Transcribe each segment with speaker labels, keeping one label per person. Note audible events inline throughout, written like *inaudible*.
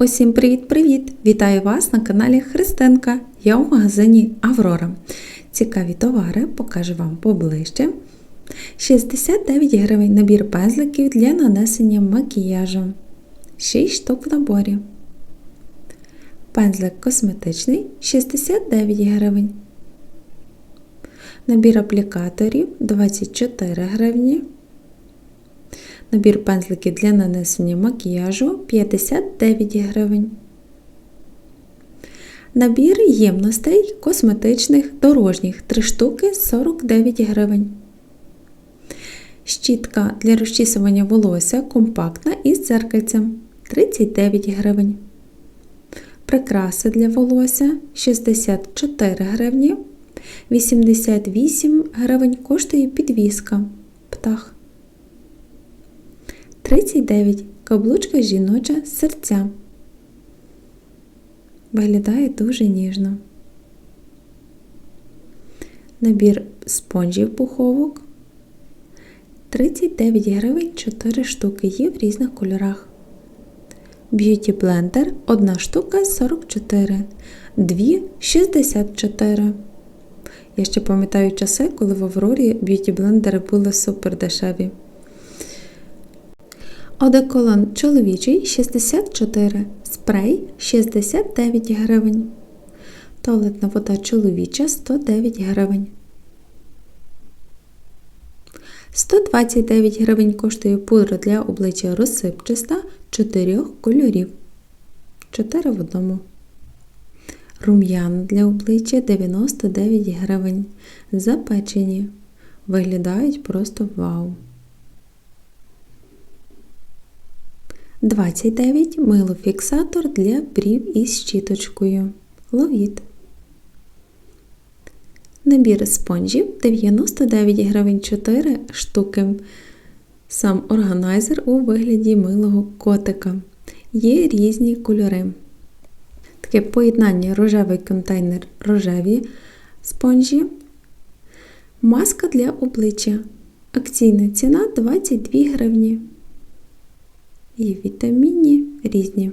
Speaker 1: Усім привіт-привіт! Вітаю вас на каналі Христинка. Я у магазині Аврора. Цікаві товари покажу вам поближче. 69 гривень набір пензликів для нанесення макіяжу. 6 штук в наборі. Пензлик косметичний 69 гривень. Набір аплікаторів 24 гривні. Набір пензликів для нанесення макіяжу 59 гривень. Набір ємностей косметичних дорожніх 3 штуки 49 гривень. Щітка для розчісування волосся компактна із дзеркальцем 39 гривень. Прикраси для волосся 64 гривні. 88 гривень коштує підвіска птах. 39 каблучка жіноча серця. Виглядає дуже ніжно. Набір спонжів пуховок. 39 гривень 4 штуки є в різних кольорах. Б'юті блендер 1 штука 44, 2 64. Я ще пам'ятаю часи, коли в Аврорі б'юті блендери були супер дешеві. Одеколон чоловічий 64, спрей 69 гривень. Туалетна вода чоловіча 109 гривень. 129 гривень коштує пудра для обличчя розсипчаста 4 кольорів. 4 в одному. Рум'ян для обличчя 99 гривень. Запечені. Виглядають просто вау. 29 милофіксатор для брів із щіточкою. Ловіт. Набір спонжів 99 гривень 4 штуки. Сам органайзер у вигляді милого котика. Є різні кольори. Таке поєднання рожевий контейнер рожеві спонжі. Маска для обличчя. Акційна ціна 22 гривні. І вітамінні різні.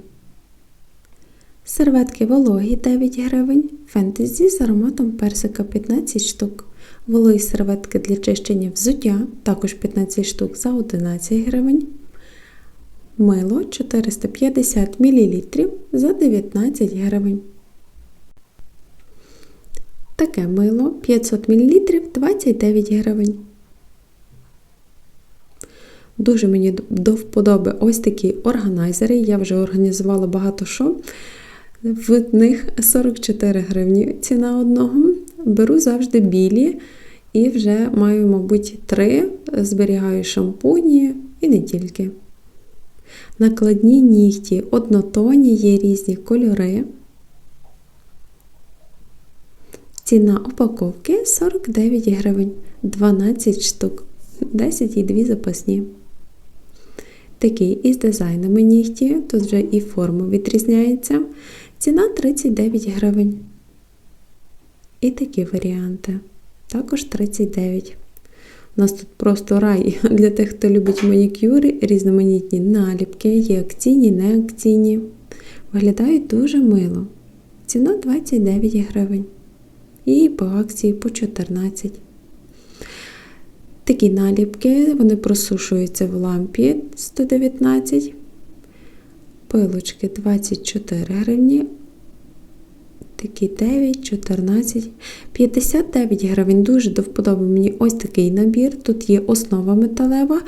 Speaker 1: Серветки вологі 9 гривень, фентезі з ароматом персика 15 штук. Вологі серветки для чищення взуття також 15 штук за 11 гривень. Мило 450 мл за 19 гривень. Таке мило 500 мл 29 гривень. Дуже мені до вподоби ось такі органайзери. Я вже організувала багато що. В них 44 гривні ціна одного. Беру завжди білі і вже маю, мабуть, три. Зберігаю шампуні і не тільки. Накладні нігті однотонні, є різні кольори. Ціна упаковки 49 гривень, 12 штук, 10 і 2 запасні. Такий із дизайнами нігті, тут вже і форма відрізняється. Ціна 39 гривень. І такі варіанти. Також 39. У нас тут просто рай *laughs* для тих, хто любить манікюри, різноманітні наліпки, є акційні, не акційні. Виглядають дуже мило. Ціна 29 гривень. І по акції по 14. Такі наліпки, вони просушуються в лампі 119. Пилочки 24 гривні. Такі 9, 14, 59 гривень. Дуже до вподоби мені ось такий набір. Тут є основа металева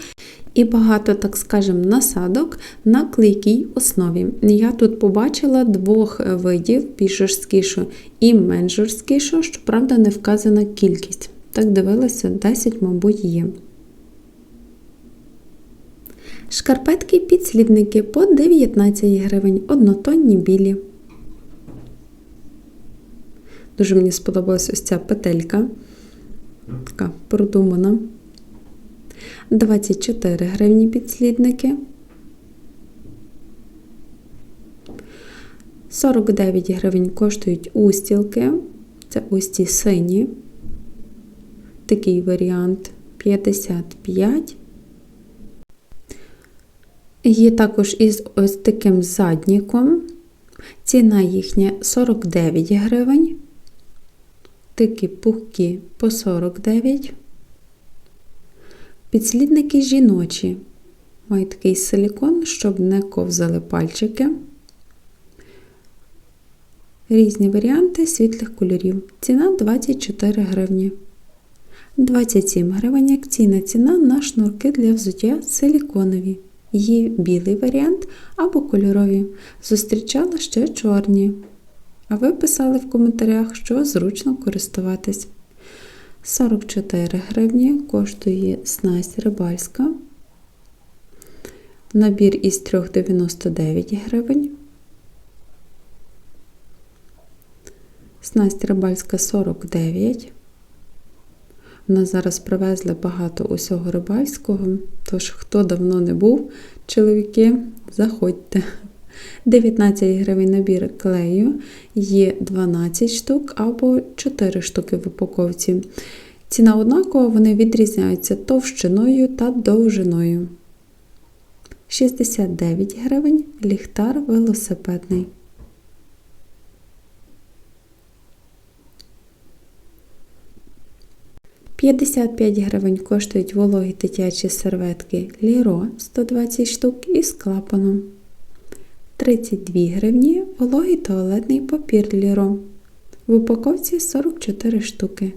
Speaker 1: і багато, так скажемо, насадок на клейкій основі. Я тут побачила двох видів, більш жорсткішу і менш жорсткішу, щоправда, не вказана кількість. Так дивилася, 10, мабуть, є. Шкарпетки підслідники по 19 гривень, однотонні білі. Дуже мені сподобалась ось ця петелька. Така продумана. 24 гривні підслідники. 49 гривень коштують устілки. Це ось ці сині. Такий варіант 55. Є також із ось таким задніком. Ціна їхня 49 гривень. Такі пухкі по 49. Підслідники жіночі. Мають такий силікон, щоб не ковзали пальчики. Різні варіанти світлих кольорів. Ціна 24 гривні. 27 гривень акційна ціна на шнурки для взуття силіконові. Є білий варіант або кольорові. Зустрічала ще чорні. А ви писали в коментарях, що зручно користуватись. 44 гривні коштує снасть рибальська. Набір із 3,99 гривень. Снасть рибальська 49. Нас зараз привезли багато усього рибальського, тож хто давно не був, чоловіки, заходьте. 19 гривень набір клею, є 12 штук або 4 штуки в упаковці. Ціна однакова, вони відрізняються товщиною та довжиною. 69 гривень ліхтар велосипедний. «55 гривень коштують вологі дитячі серветки Ліро 120 штук із клапаном. 32 гривні вологий туалетний папір Ліро. В упаковці 44 штуки.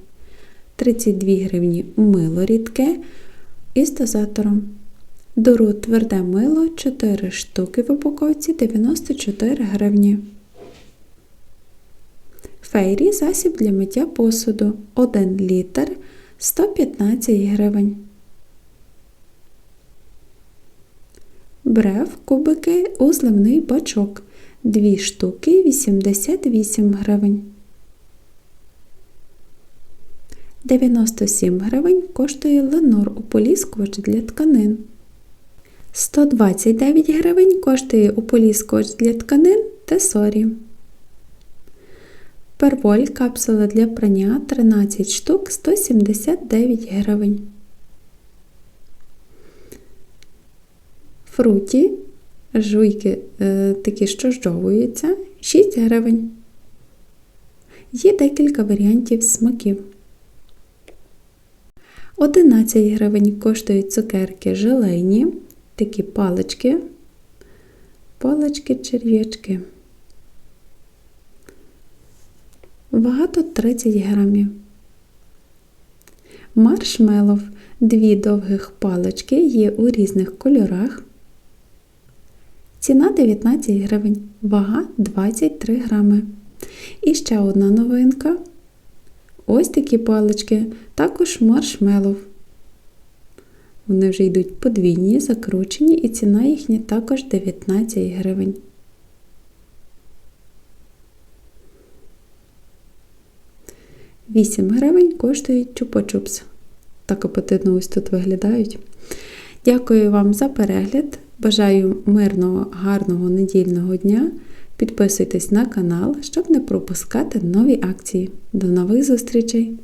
Speaker 1: 32 гривні мило рідке із дозатором. Дору тверде мило 4 штуки в упаковці 94 гривні. Фейрі засіб для миття посуду 1 літр 115 гривень. Брев кубики у зливний бачок 2 штуки 88 гривень. 97 гривень коштує ленор ополіскувач для тканин. 129 гривень коштує ополіскувач для тканин Тесорі. Перволь капсула для прання 13 штук 179 гривень. Фруті жуйки е, такі, що жовуються 6 гривень. Є декілька варіантів смаків. 11 гривень коштують цукерки желейні, такі палички, палички Багато 30 грамів. Маршмелов. Дві довгих палички є у різних кольорах. Ціна 19 гривень, вага 23 грами. І ще одна новинка. Ось такі палички, також маршмелов. Вони вже йдуть подвійні, закручені, і ціна їхня також 19 гривень. Вісім гривень коштують чупа-чупс. Так апетитно ось тут виглядають. Дякую вам за перегляд. Бажаю мирного, гарного недільного дня. Підписуйтесь на канал, щоб не пропускати нові акції. До нових зустрічей!